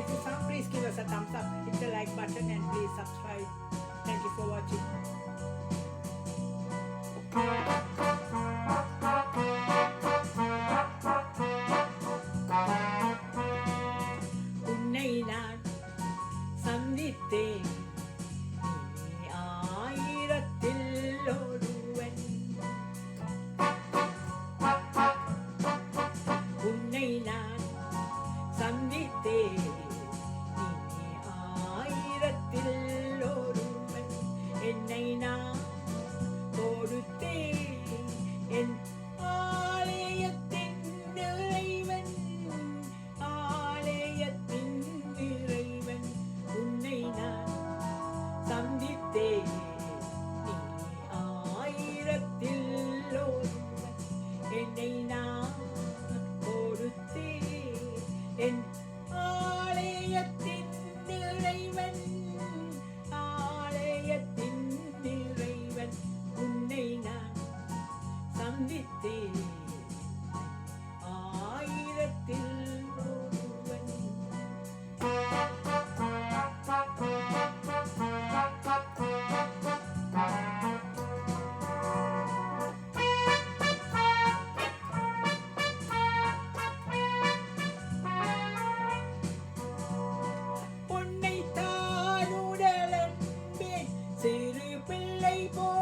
guys this song please give us a thumbs up hit the like button and please subscribe. Thank you for watching. in people.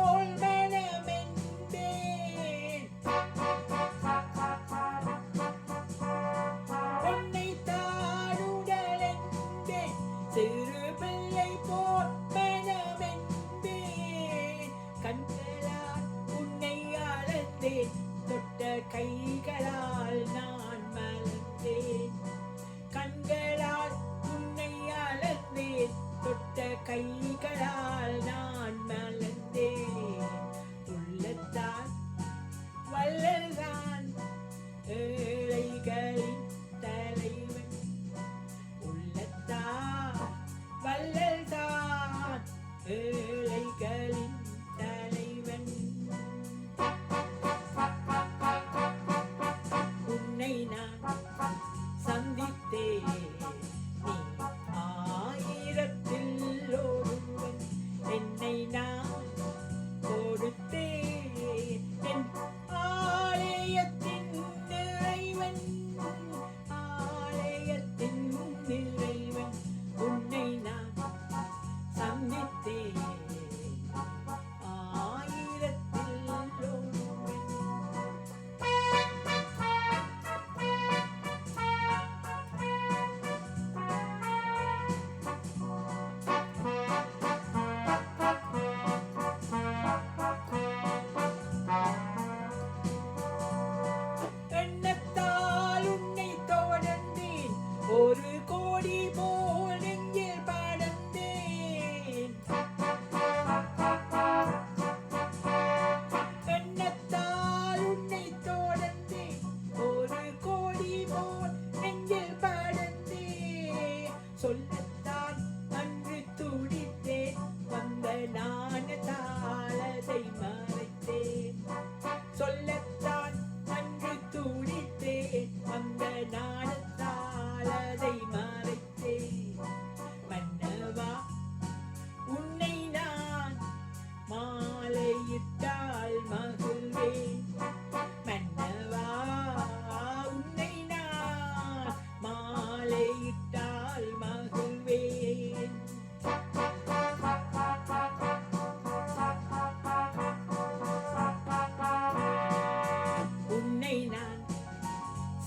nine.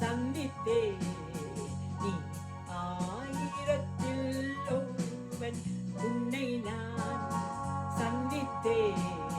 சந்தித்தே. நீ ஆயிரத்தில் ஒருவன். உன்னை நான் சந்தித்தேன்